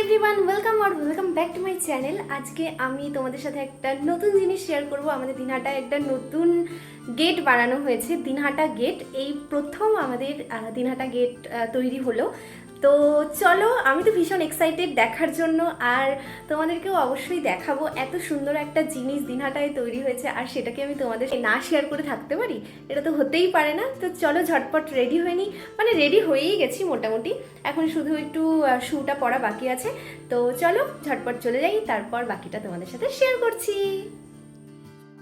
Everyone welcome R welcome back to my channel আজকে আমি তোমাদের সাথে একটা নতুন জিনিস শেয়ার করব। আমাদের দিনহাটা একটা নতুন গেট বানানো হয়েছে, দিনহাটা গেট এই প্রথম আমাদের দিনহাটা গেট তৈরি হলো। তো চলো, আমি তো ভীষণ এক্সাইটেড দেখার জন্য আর তোমাদেরকেও অবশ্যই দেখাবো। এত সুন্দর একটা জিনিস দিনহাটায় তৈরি হয়েছে আর সেটাকে আমি তোমাদের না শেয়ার করে থাকতে পারি, এটা তো হতেই পারে না। তো চলো, ঝটপট রেডি হয়ে মানে রেডি হয়েই গেছি মোটামুটি। এখন শুধু একটু শুটা পরা বাকি আছে। তো চলো, ঝটপট চলে যাই, তারপর বাকিটা তোমাদের সাথে শেয়ার করছি।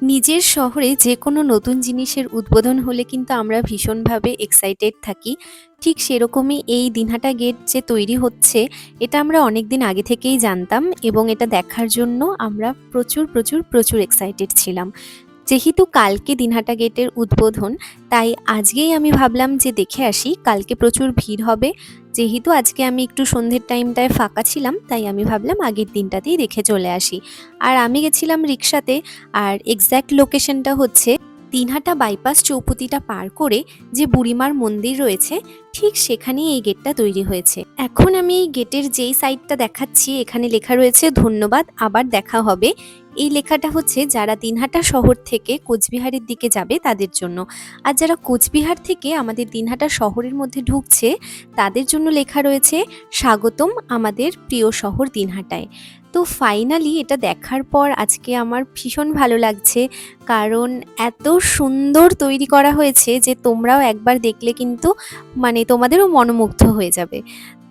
নিজের শহরে যে কোনো নতুন জিনিসের উদ্বোধন হলে কিন্তু আমরা ভীষণভাবে এক্সাইটেড থাকি। ঠিক সেরকমই এই দিনহাটা গেট যে তৈরি হচ্ছে, এটা আমরা অনেক দিন আগে থেকেই জানতাম এবং এটা দেখার জন্য আমরা প্রচুর প্রচুর প্রচুর এক্সাইটেড ছিলাম। যেহেতু কালকে দিনহাটা গেটের উদ্বোধন, তাই আজকেই আমি ভাবলাম যে দেখে আসি, কালকে প্রচুর ভিড় হবে। যেহেতু আজকে আমি একটু সন্ধ্যের টাইমটায় ফাঁকা ছিলাম, তাই আমি ভাবলাম আগের দিনটাতেই দেখে চলে আসি। আর আমি গেছিলাম রিক্সাতে আর এক্স্যাক্ট লোকেশনটা হচ্ছে দিনহাটা বাইপাস চৌপতিটা পার করে যে বুড়িমার মন্দির রয়েছে, ঠিক সেখানেই এই গেটটা তৈরি হয়েছে। এখন আমি এই গেটের যেই সাইডটা দেখাচ্ছি, এখানে লেখা রয়েছে, ধন্যবাদ, আবার দেখা হবে। এই লেখাটা হচ্ছে যারা দিনহাটা শহর থেকে কোচবিহারের দিকে যাবে তাদের জন্য। আর যারা কোচবিহার থেকে আমাদের দিনহাটা শহরের মধ্যে ঢুকছে, তাদের জন্য লেখা রয়েছে, স্বাগতম আমাদের প্রিয় শহর দিনহাটায়। তো ফাইনালি এটা দেখার পর আজকে আমার ভীষণ ভালো লাগছে, কারণ এত সুন্দর তৈরি করা হয়েছে যে তোমরাও একবার দেখলে কিন্তু মানে তোমাদেরও মনোমুগ্ধ হয়ে যাবে।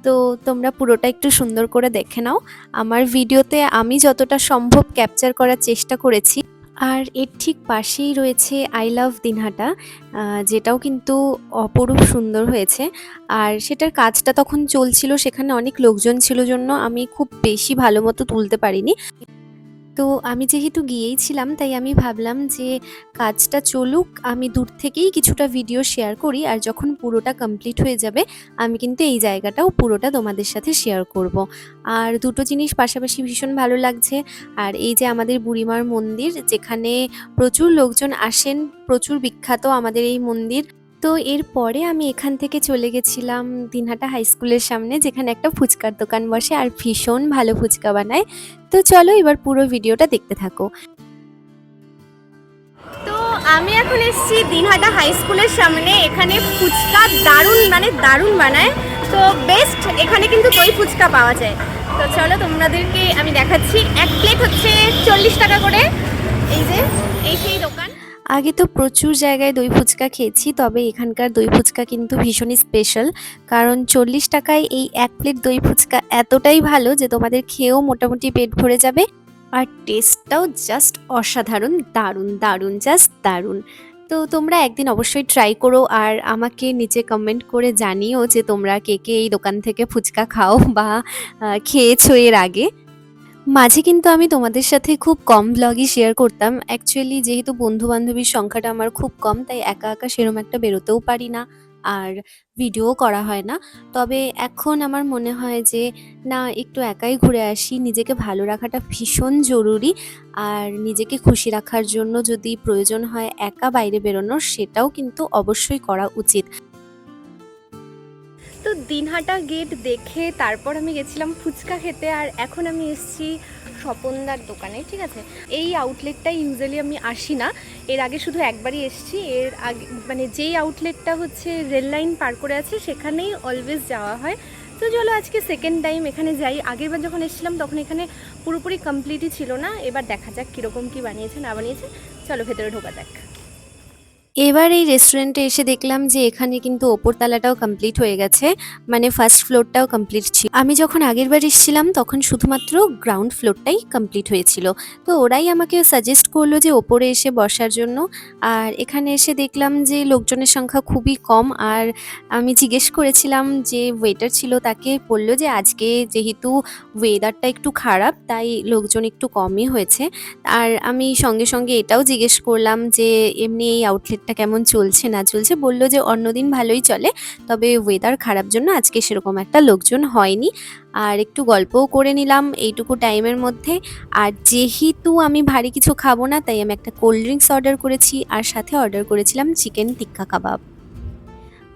তো তোমরা পুরোটা একটু সুন্দর করে দেখে নাও। আমার ভিডিওতে আমি যতটা সম্ভব ক্যাপচার করার চেষ্টা করেছি। আর এর ঠিক পাশেই রয়েছে আই লাভ দিনহাটা যেটাও কিন্তু অপরূপ সুন্দর হয়েছে। আর সেটার কাজটা তখন চলছিল, সেখানে অনেক লোকজন ছিল, জন্য আমি খুব বেশি ভালো মতো তুলতে পারিনি। তো আমি যেহেতু গিয়েই ছিলাম, তাই আমি ভাবলাম যে কাজটা চলুক, আমি দূর থেকেই কিছুটা ভিডিও শেয়ার করি, আর যখন পুরোটা কমপ্লিট হয়ে যাবে, আমি কিন্তু এই জায়গাটাও পুরোটা তোমাদের সাথে শেয়ার করব। আর দুটো জিনিস পাশাপাশি ভীষণ ভালো লাগছে, আর এই যে আমাদের বুড়িমার মন্দির, যেখানে প্রচুর লোকজন আসেন, প্রচুর বিখ্যাত আমাদের এই মন্দির তো এরপরে আমি এখান থেকে চলে গেছিলাম দিনহাটা হাই স্কুলের সামনে, যেখানে একটা ফুচকার দোকান বসে আর ভীষণ ভালো ফুচকা বানায়। তো চলো এবার পুরো ভিডিওটা দেখতে থাকো। তো আমি এখন এসেছি দিনহাটা হাই স্কুলের সামনে, এখানে ফুচকা দারুণ মানে দারুণ বানায়। তো বেস্ট এখানে কিন্তু দই ফুচকা পাওয়া যায়। তো চলো তোমাদেরকে আমি দেখাচ্ছি। এক প্লেট হচ্ছে চল্লিশ টাকা করে। এই যে, এই আগে তো প্রচুর জায়গায় দই ফুচকা খেয়েছি, তবে এখানকার দই ফুচকা কিন্তু ভীষণই স্পেশাল কারণ চল্লিশ টাকায় এই এক প্লেট দই ফুচকা এতটাই ভালো যে তোমাদের খেয়েও মোটামুটি পেট ভরে যাবে। আর টেস্টটাও জাস্ট অসাধারণ, দারুণ দারুণ জাস্ট দারুণ। তো তোমরা একদিন অবশ্যই ট্রাই করো আর আমাকে নিচে কমেন্ট করে জানিও যে তোমরা কে কে এই দোকান থেকে ফুচকা খাও বা খেয়েছো এর আগে। মাঝে কিন্তু আমি তোমাদের সাথে খুব কম ব্লগই শেয়ার করতাম। অ্যাকচুয়ালি যেহেতু বন্ধু বান্ধবীর সংখ্যাটা আমার খুব কম, তাই একা একা সেরম একটা বেরোতেও পারি না আর ভিডিও করা হয় না। তবে এখন আমার মনে হয় যে, না, একটু একাই ঘুরে আসি, নিজেকে ভালো রাখাটা ভীষণ জরুরি আর নিজেকে খুশি রাখার জন্য যদি প্রয়োজন হয় একা বাইরে বেরোনোর, সেটাও কিন্তু অবশ্যই করা উচিত। তো দিনহাটা গেট দেখে তারপর আমি গেছিলাম ফুচকা খেতে আর এখন আমি এসেছি স্বপনদার দোকানে, ঠিক আছে? এই আউটলেটটাই ইউজুয়ালি আমি আসি না। এর আগে শুধু একবারই এসেছি। এর আগে মানে যেই আউটলেটটা হচ্ছে রেল লাইন পার করে আছে, সেখানেই অলওয়েজ যাওয়া হয়। তো চলো আজকে সেকেন্ড টাইম এখানে যাই। আগেরবার যখন এসেছিলাম, তখন এখানে পুরোপুরি কমপ্লিটই ছিল না। এবার দেখা যাক কীরকম কী বানিয়েছে, না বানিয়েছে। চলো ভেতরে ঢোকা যাক। এবার এই রেস্টুরেন্টে এসে দেখলাম যে এখানে কিন্তু ওপরতলাটাও কমপ্লিট হয়ে গেছে মানে ফার্স্ট ফ্লোরটাও কমপ্লিট ছিল। আমি যখন আগের বার এসেছিলাম, তখন শুধুমাত্র গ্রাউন্ড ফ্লোরটাই কমপ্লিট হয়েছিল। তো ওরাই আমাকে সাজেস্ট করল যে ওপরে এসে বসার জন্য। আর এখানে এসে দেখলাম যে লোকজনের সংখ্যা খুবই কম। আর আমি জিজ্ঞেস করেছিলাম যে ওয়েটার ছিল, তাকে বলল যে আজকে যেহেতু ওয়েদারটা একটু খারাপ, তাই লোকজন একটু কমই হয়েছে। আর আমি সঙ্গে সঙ্গে এটাও জিজ্ঞেস করলাম যে এমনি এই আউটলেটটা কেমন চলছে না চলছে বলল যে অন্যদিন ভালোই চলে, তবে ওয়েদার খারাপ জন্য আজকে সেরকম একটা লোকজন হয়নি। আর একটু গল্পও করে নিলাম এইটুকু টাইমের মধ্যে। আর যেহেতু আমি ভারী কিছু খাব না, তাই আমি একটা কোল্ড ড্রিঙ্কস অর্ডার করেছি, আর সাথে অর্ডার করেছিলাম চিকেন টিক্কা কাবাব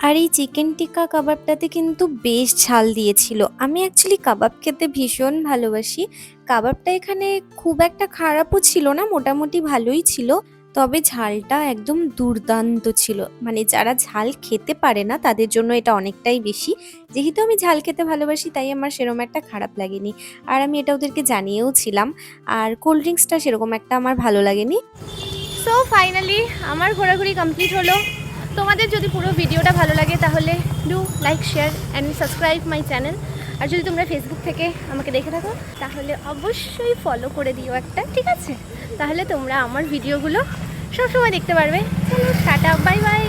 আর এই চিকেন টিক্কা কাবাবটাতে কিন্তু বেশ ঝাল দিয়েছিল। আমি অ্যাকচুয়ালি কাবাব খেতে ভীষণ ভালোবাসি। কাবাবটা এখানে খুব একটা খারাপও ছিল না, মোটামুটি ভালোই ছিল। তবে ঝালটা একদম দুর্দান্ত ছিল। মানে যারা ঝাল খেতে পারে না, তাদের জন্য এটা অনেকটাই বেশি। যেহেতু আমি ঝাল খেতে ভালোবাসি, তাই আমার সেরকম একটা খারাপ লাগেনি। আর আমি এটা ওদেরকে জানিয়েও ছিলাম আর কোল্ড ড্রিঙ্কসটা সেরকম একটা আমার ভালো লাগেনি। সো ফাইনালি আমার ঘোরাঘুরি কমপ্লিট হলো। তোমাদের যদি পুরো ভিডিওটা ভালো লাগে, তাহলে do like share and subscribe my channel আর যদি তোমরা ফেসবুক থেকে আমাকে দেখে থাকো, তাহলে অবশ্যই ফলো করে দিও একটা, ঠিক আছে? তাহলে তোমরা আমার ভিডিওগুলো সবসময় দেখতে পারবে। চলো, টাটা বাই বাই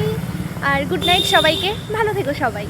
আর গুড নাইট সবাইকে। ভালো থেকো সবাই।